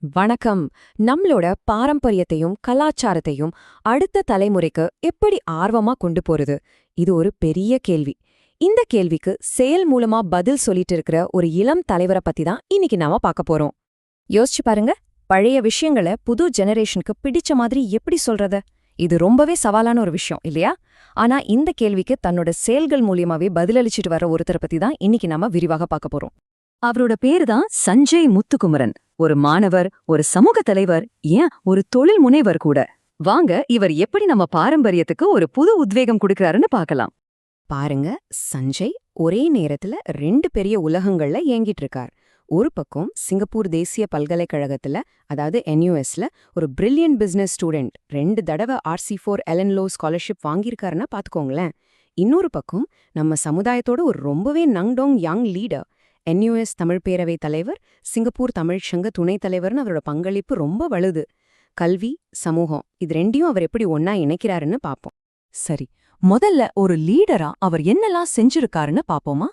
வணக்கம். நம்மளோட பாரம்பரியத்தையும் கலாச்சாரத்தையும் அடுத்த தலைமுறைக்கு எப்படி ஆர்வமா கொண்டு போறது? இது ஒரு பெரிய கேள்வி. இந்த கேள்விக்கு செயல் மூலமா பதில் சொல்லிட்டு இருக்கிற ஒரு இளம் தலைவரை பத்தி தான் இன்னைக்கு நாம பார்க்க போறோம். யோசிச்சு பாருங்க. பழைய விஷயங்களை புது ஜெனரேஷனுக்கு பிடிச்ச மாதிரி எப்படி சொல்றது? இது ரொம்பவே சவாலான ஒரு விஷயம் இல்லையா? ஆனா இந்த கேள்விக்கு தன்னோட செயல்கள் மூலியமாவே பதிலளிச்சிட்டு வர ஒருத்தரை பத்தி தான் இன்னைக்கு நாம விரிவாக பார்க்க போறோம். அவரோட பேரு தான் சஞ்சய் முத்துக்குமரன். ஒரு மாணவர் ஒரு சமூக தலைவர் ஏன் ஒரு தொழில் முனைவர் கூட. வாங்க இவர் எப்படி நம்ம பாரம்பரியத்துக்கு ஒரு புது உத்வேகம் கொடுக்கறாருன்னு பார்க்கலாம். பாருங்க சஞ்சய் ஒரே நேரத்துல ரெண்டு பெரிய உலகங்கள்ல இயங்கிட்டு இருக்கார். ஒரு பக்கம் சிங்கப்பூர் தேசிய பல்கலைக்கழகத்துல அதாவது என்யூஎஸ்ல ஒரு பிரில்லியன்ட் பிசினஸ் ஸ்டூடெண்ட் ரெண்டு தடவை ஆர்சி ஃபோர் எலன்லோ ஸ்காலர்ஷிப் வாங்கியிருக்காருன்னா பாத்துக்கோங்களேன் இன்னொரு பக்கம் நம்ம சமுதாயத்தோட ஒரு ரொம்பவே நங்டோங் யங் லீடர் என்யூஎஸ் தமிழ் பேரவை தலைவர் சிங்கப்பூர் தமிழ் சங்க துணைத் தலைவர்னு அவரோட பங்களிப்பு ரொம்ப வலுது. கல்வி சமூகம் இது ரெண்டையும் அவர் எப்படி ஒன்னா இணைக்கிறாருன்னு பாப்போம். சரி முதல்ல ஒரு லீடரா அவர் என்னெல்லாம் செஞ்சிருக்காருன்னு பாப்போமா?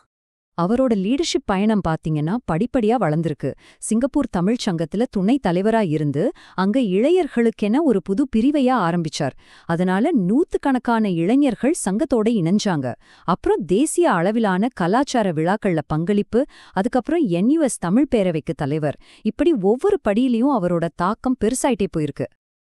அவரோட லீடர்ஷிப் பயணம் பாத்தீங்கன்னா படிப்படியா வளர்ந்திருக்கு. சிங்கப்பூர் தமிழ்ச் சங்கத்துல துணைத் தலைவரா இருந்து அங்க இளையர்களுக்கென ஒரு புது பிரிவையா ஆரம்பிச்சார். அதனால நூத்துக்கணக்கான இளைஞர்கள் சங்கத்தோட இணைஞ்சாங்க. அப்புறம் தேசிய அளவிலான கலாச்சார விழாக்கள்ல பங்களிப்பு அதுக்கப்புறம் என்யூஎஸ் தமிழ் பேரவைக்கு தலைவர். இப்படி ஒவ்வொரு படியிலயும் அவரோட தாக்கம் பெருசாயிட்டே போயிருக்கு.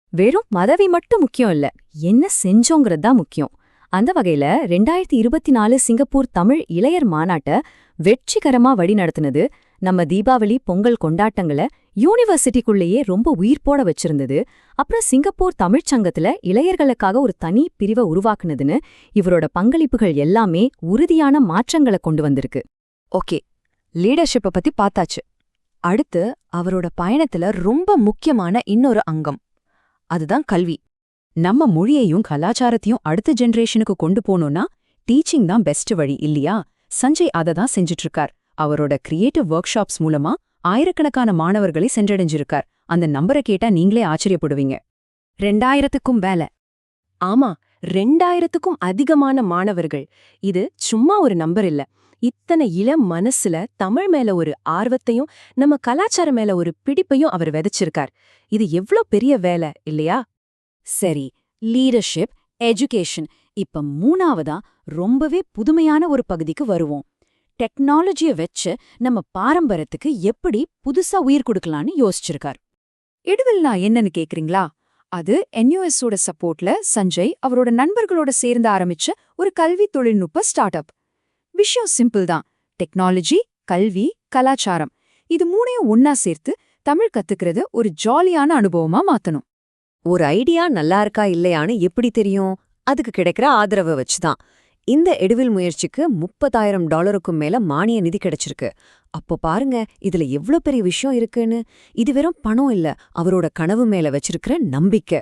வெறும் மதவி மட்டும் முக்கியம் இல்ல என்ன செஞ்சோங்கிறது தான் முக்கியம். அந்த வகையில ரெண்டாயிரத்தி இருபத்தி நாலு சிங்கப்பூர் தமிழ் இளையர் மாநாட்ட வெற்றிகரமா வழிநடத்தினது நம்ம தீபாவளி பொங்கல் கொண்டாட்டங்களை யூனிவர்சிட்டிக்குள்ளேயே ரொம்ப உயிர்ப்போட வச்சிருந்தது. அப்புறம் சிங்கப்பூர் தமிழ்ச் சங்கத்துல இளையர்களுக்காக ஒரு தனி பிரிவை உருவாக்குனதுன்னு இவரோட பங்களிப்புகள் எல்லாமே உறுதியான மாற்றங்களை கொண்டு வந்திருக்கு. ஓகே லீடர்ஷிப்பை பத்தி பார்த்தாச்சு. அடுத்து அவரோட பயணத்துல ரொம்ப முக்கியமான இன்னொரு அங்கம். அதுதான் கல்வி. நம்ம மொழியையும் கலாச்சாரத்தையும் அடுத்த ஜென்ரேஷனுக்கு கொண்டு போனோம்னா டீச்சிங் தான் பெஸ்ட் வழி இல்லையா? சஞ்சய் அதை தான் செஞ்சுட்டு இருக்கார் அவரோட கிரியேட்டிவ் ஒர்க் ஷாப்ஸ் மூலமா ஆயிரக்கணக்கான மாணவர்களை சென்றடைஞ்சிருக்கார். அந்த நம்பரை கேட்டா நீங்களே ஆச்சரியப்படுவீங்க. ரெண்டாயிரத்துக்கும் வேல. ஆமா ரெண்டாயிரத்துக்கும் அதிகமான மாணவர்கள். இது சும்மா ஒரு நம்பர் இல்ல. இத்தனை இளம் மனசுல தமிழ் மேல ஒரு ஆர்வத்தையும் நம்ம கலாச்சாரம் மேல ஒரு பிடிப்பையும் அவர் விதைச்சிருக்கார். இது எவ்ளோ பெரிய வேலை இல்லையா? சரி லீடர்ஷிப் எஜுகேஷன் இப்ப மூணாவதா ரொம்பவே புதுமையான ஒரு பகுதிக்கு வருவோம். டெக்னாலஜிய வச்சு நம்ம பாரம்பரியத்துக்கு எப்படி புதுசா உயிர் கொடுக்கலான்னு யோசிச்சிருக்கார். இடுவில்லா என்னன்னு கேக்குறீங்களா? அது என்யூஎஸ் சப்போர்ட்ல சஞ்சய் அவரோட நண்பர்களோட சேர்ந்து ஆரம்பிச்ச ஒரு கல்வி தொழில்நுட்ப ஸ்டார்ட் அப் விஷயம் சிம்பிள் தான். டெக்னாலஜி கல்வி கலாச்சாரம். இது மூணையும் ஒன்னா சேர்த்து தமிழ் கத்துக்கிறது ஒரு ஜாலியான அனுபவமா மாத்தணும். ஒரு ஐடியா நல்லா இருக்கா இல்லையான்னு எப்படி தெரியும்? அதுக்கு கிடைக்கிற ஆதரவை வச்சுதான். இந்த எடுவில் முயற்சிக்கு முப்பதாயிரம் டாலருக்கும் மேல மானிய நிதி கிடைச்சிருக்கு. அப்போ பாருங்க இதுல எவ்ளோ பெரிய விஷயம் இருக்குன்னு. இது வெறும் பணம் இல்ல அவரோட கனவு மேல வச்சிருக்கிற நம்பிக்கை.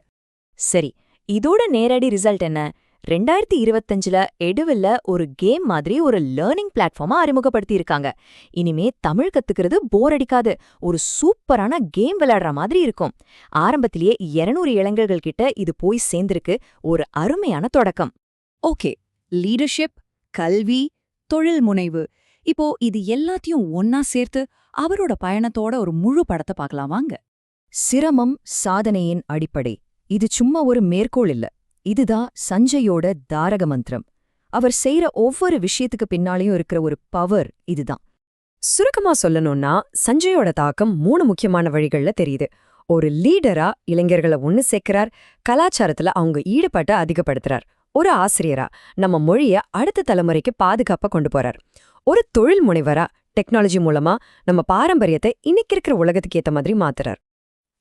சரி இதோட நேரடி ரிசல்ட் என்ன? ரெண்டாயிரத்தி இருபத்தஞ்சுல எடுவில்ல ஒரு கேம் மாதிரி ஒரு லேர்னிங் பிளாட்ஃபார்மா அறிமுகப்படுத்தியிருக்காங்க. இனிமே தமிழ் கத்துக்கிறது போர் அடிக்காது ஒரு சூப்பரான கேம் விளையாடுற மாதிரி இருக்கும். ஆரம்பத்திலேயே 200 இளைஞர்கள் கிட்ட இது போய் சேர்ந்திருக்கு ஒரு அருமையான தொடக்கம். ஓகே லீடர்ஷிப் கல்வி தொழில் முனைவு. இப்போ இது எல்லாத்தையும் ஒன்னா சேர்த்து அவரோட பயணத்தோட ஒரு முழு படத்தை பார்க்கலாம் வாங்க. சிரமம் சாதனையின் அடிப்படை. இது சும்மா ஒரு மேற்கோள் இல்ல. இதுதான் சஞ்சயோட தாரக மந்திரம். அவர் செய்யற ஒவ்வொரு விஷயத்துக்கு பின்னாலேயும் இருக்கிற ஒரு பவர் இதுதான். சுருக்கமா சொல்லணும்னா சஞ்சயோட தாக்கம் மூணு முக்கியமான வழிகள்ல தெரியுது. ஒரு லீடரா இளைஞர்களை ஒன்னு சேர்க்கிறார் கலாச்சாரத்துல அவங்க ஈடுபாட்டை அதிகப்படுத்துறார். ஒரு ஆசிரியரா நம்ம மொழிய அடுத்த தலைமுறைக்கு பாதுகாப்பா கொண்டு போறார். ஒரு தொழில் முனைவரா டெக்னாலஜி மூலமா நம்ம பாரம்பரியத்தை இன்னைக்கு இருக்கிற உலகத்துக்கு ஏத்த மாதிரி மாத்துறார்.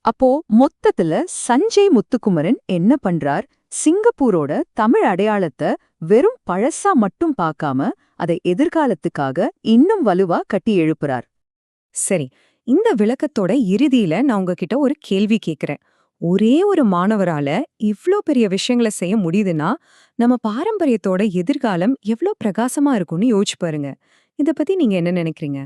அப்போ மொத்தத்துல சஞ்சய் முத்துக்குமரன் என்ன பண்றார்? சிங்கப்பூரோட தமிழ் அடையாளத்தை வெறும் பழசா மட்டும் பார்க்காம அதை எதிர்காலத்துக்காக இன்னும் வலுவா கட்டி எழுப்புறார். சரி இந்த விளக்கத்தோட இறுதியில நான் உங்ககிட்ட ஒரு கேள்வி கேக்குறேன். ஒரே ஒரு மாணவரால இவ்ளோ பெரிய விஷயங்களை செய்ய முடியுதுன்னா நம்ம பாரம்பரியத்தோட எதிர்காலம் எவ்ளோ பிரகாசமா இருக்கும்னு யோசிச்சு பாருங்க. இத பத்தி நீங்க என்ன நினைக்கிறீங்க?